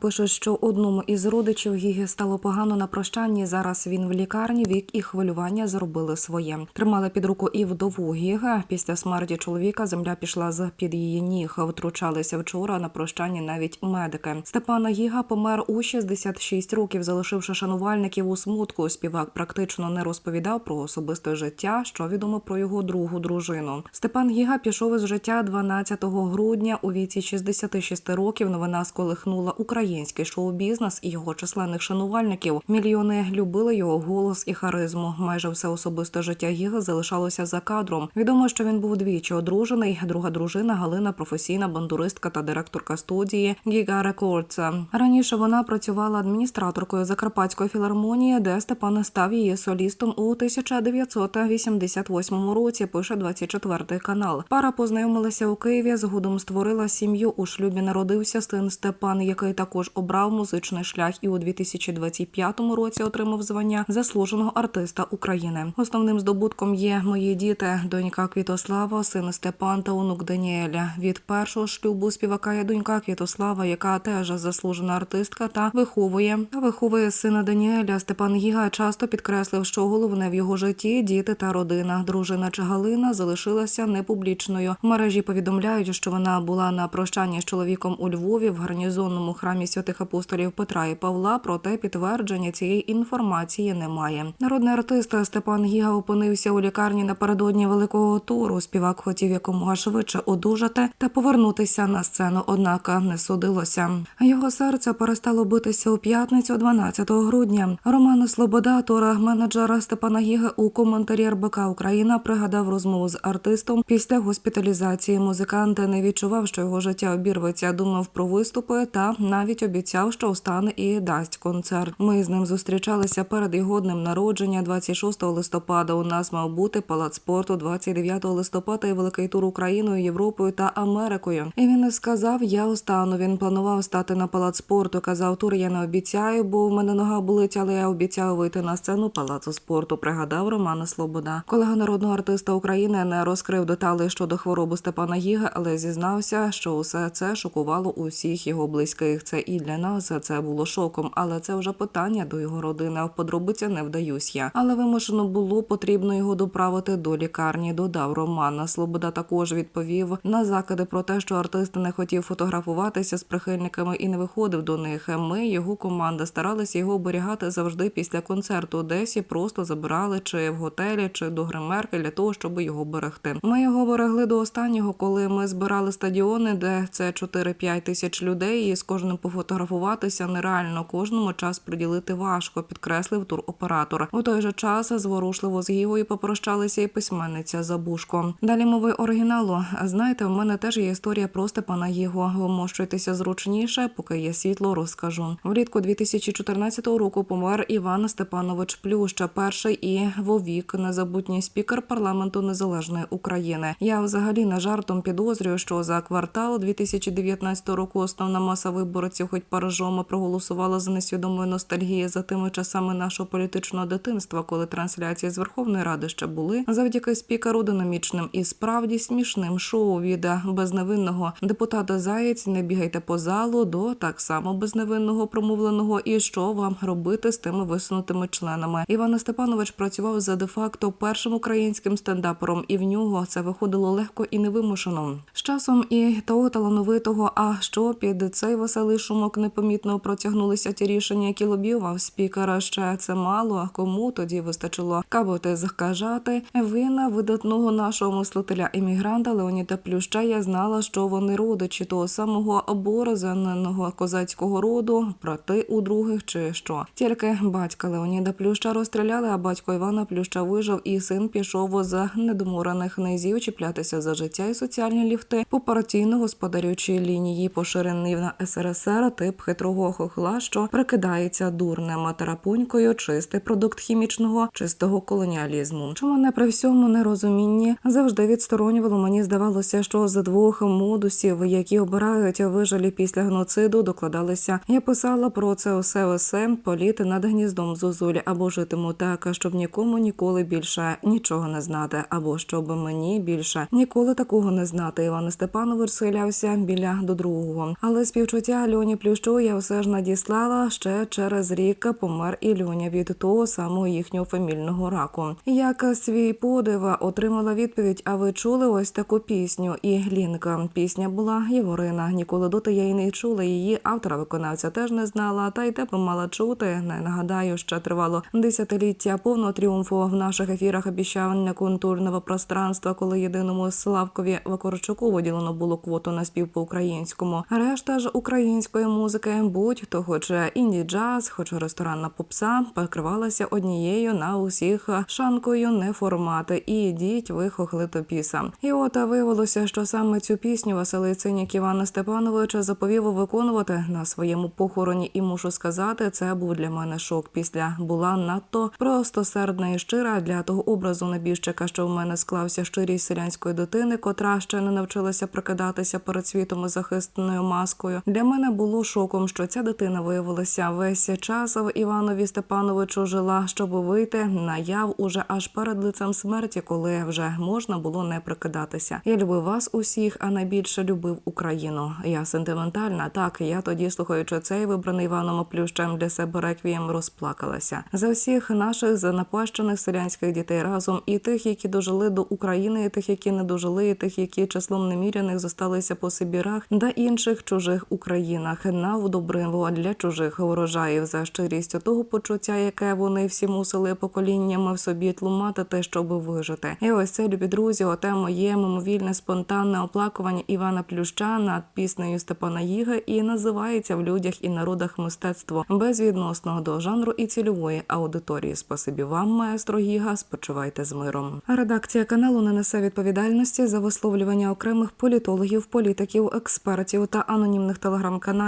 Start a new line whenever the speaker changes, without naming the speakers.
Пише, що одному із родичів Гіги стало погано на прощанні. Зараз він в лікарні. Вік і хвилювання зробили своє. Тримала під руку і вдову Гіга. Після смерті чоловіка земля пішла з під її ніг. Втручалися вчора на прощанні навіть медики. Степана Гіга помер у 66 років, залишивши шанувальників у смутку. Співак практично не розповідав про особисте життя, що відомо про його другу дружину. Степан Гіга пішов із життя 12 грудня у віці 66 років. Новина сколихнула український шоу-бізнес і його численних шанувальників. Мільйони любили його голос і харизму. Майже все особисте життя Гіга залишалося за кадром. Відомо, що він був двічі одружений. Друга дружина Галина, професійна бандуристка та директорка студії Гіга Рекордс. Раніше вона працювала адміністраторкою Закарпатської філармонії, де Степан став її солістом у 1988 році. Пише 24 канал. Пара познайомилася у Києві. Згодом створила сім'ю. У шлюбі народився син Степан, який також обрав музичний шлях і у 2025 році отримав звання заслуженого артиста України. Основним здобутком є мої діти, донька Квітослава, син Степан та онук Даніеля. Від першого шлюбу співака є донька Квітослава, яка теж заслужена артистка та виховує виховує сина Даніеля. Степан Гіга часто підкреслив, що головне в його житті діти та родина. Дружина Чагалина залишилася непублічною. В мережі повідомляють, що вона була на прощанні з чоловіком у Львові в гарнізонному храмі святих апостолів Петра і Павла. Проте підтвердження цієї інформації немає. Народний артист Степан Гіга опинився у лікарні напередодні великого туру. Співак хотів якомога швидше одужати та повернутися на сцену, однак не судилося. Його серце перестало битися у п'ятницю, 12 грудня. Роман Слобода, тора менеджера Степана Гіги у коментарі РБК Україна пригадав розмову з артистом після госпіталізації. Музикант не відчував, що його життя обірветься. Думав про виступи та навіть обіцяв, що встане і дасть концерт. Ми з ним зустрічалися перед його днем народження, 26 листопада. У нас мав бути палац спорту 29 листопада і великий тур Україною, Європою та Америкою. І він сказав: Я остану. Він планував стати на палац спорту. Казав, тур я не обіцяю, бо в мене нога болить, але я обіцяю вийти на сцену палацу спорту. Пригадав Романа Слобода. Колега народного артиста України не розкрив деталей щодо хвороби Степана Гіга, але зізнався, що усе це шокувало усіх його близьких. Це і для нас це було шоком, але це вже питання до його родини. В подробиці не вдаюсь я. Але вимушено було потрібно його доправити до лікарні. Додав Романа. Слобода також відповів на закиди про те, що артист не хотів фотографуватися з прихильниками і не виходив до них. Ми, його команда, старалися його оберігати завжди після концерту. Десь і просто забирали чи в готелі, чи до гримерки для того, щоб його берегти. Ми його берегли до останнього, коли ми збирали стадіони, де це 4-5 тисяч людей, і з кожним пофотографуватися нереально. Кожному час приділити важко, підкреслив туроператор. У той же час зворушливо з Гівою попрощалися і письменниця Забушко. Далі мови оригіналу. Знаєте, в мене теж є історія про Степана Гіго. Вмощуйтеся зручніше, поки є світло, розкажу. Влітку 2014 року помер Іван Степанович Плюща, перший і вовік незабутній спікер парламенту незалежної України. Я взагалі не жартом підозрюю, що за квартал 2019 року основна маса виборців, хоч паражома, проголосувала за несвідомою ностальгією за тими часами нашого політичного дитинства, коли трансляції з Верховної Ради ще були завдяки спікеру динамічним і справді смішним шоу від безневинного депутата Заєць. Не бігайте по залу до так само безневинного промовленого. І що вам робити з тими висунутими членами? Іван Степанович працював за де-факто першим українським стендапером, і в нього це виходило легко і невимушено. З часом і того талановитого, а що під цей веселий шумок непомітно протягнулися ті рішення, які лобіював спікера. Ще це мало. Кому тоді вистачило каботи закажати. Вина видатного нашого мислителя емігранта Леоніда Плюща. Я знала, що вони родичі того самого борозаненого козацького роду, брати у других чи що. Тільки батька Леоніда Плюща розстріляли, а батько Івана Плюща вижив, і син пішов за недоморених низів чіплятися за життя і соціальні ліфти по партійно-господарючій лінії, поширений на СРСР тип хитрого хохла, що прикидається дурним тарапунькою, чистий продукт хімічного чистого колоніалізму. Чому не при всьому нерозумінні завжди відсторонювало? Мені здавалося, що з двох модусів, які обирають вижалі після геноциду, докладалися. Я писала про це усе усе політи над гніздом зозулі або житиму так, щоб нікому ніколи більше нічого не знати, або щоб мені більше ніколи такого не знати. Іван Степанович схилявся біля до другого, але співчуття Льоні Ілюні Плющу я все ж надіслала ще через рік помер Ілюня від того самого їхнього фамільного раку. Як свій подив отримала відповідь: А ви чули ось таку пісню? І Лінка. Пісня була Єворина. Ніколи доти я й не чула її. Автора виконавця теж не знала. Та й те мала чути. Не нагадаю, що тривало десятиліття повного тріумфу в наших ефірах обіцяння культурного пространства, коли єдиному Славкові Вакарчуку виділено було квоту на спів по українському. Решта ж української музики, будь то хоч інді джаз, хоч ресторанна попса, покривалася однією на усіх шанкою не формати. І йдіть ви хохлитопіса. І от виявилося, що саме цю пісню Василий Цинік Івана Степановича заповів виконувати на своєму похороні. І мушу сказати, це був для мене шок. Після була надто простосердна і щира для того образу небіжчика, що в мене склався щирість селянської дитини, котра ще не навчилася прикидатися перед світом захисною маскою. Для мене було шоком, що ця дитина виявилася весь час в Іванові Степановичу жила, щоб вийти на яв уже аж перед лицем смерті, коли вже можна було не прикидатися. Я любив вас усіх, а найбільше любив Україну. Я сентиментальна. Так я тоді, слухаючи цей вибраний Іваном Плющем для себе реквієм, розплакалася за всіх наших занапащених селянських дітей разом і тих, які дожили до України, і тих, які не дожили, і тих, які числом неміряних зосталися по Сибірах та інших чужих Українах на вдобриво для чужих ворожаїв за щирість того почуття, яке вони всі мусили поколіннями в собі тлуматити, щоб вижити. І ось це, любі друзі, оте моє мимовільне спонтанне оплакування Івана Плюща над піснею Степана Їга і називається в людях і народах мистецтво безвідносно до жанру і цільової аудиторії. Спасибі вам, маестро Гіга. Спочивайте з миром. Редакція каналу не несе відповідальності за висловлювання окремих політологів, політиків, експертів та анонімних телеграм-каналів.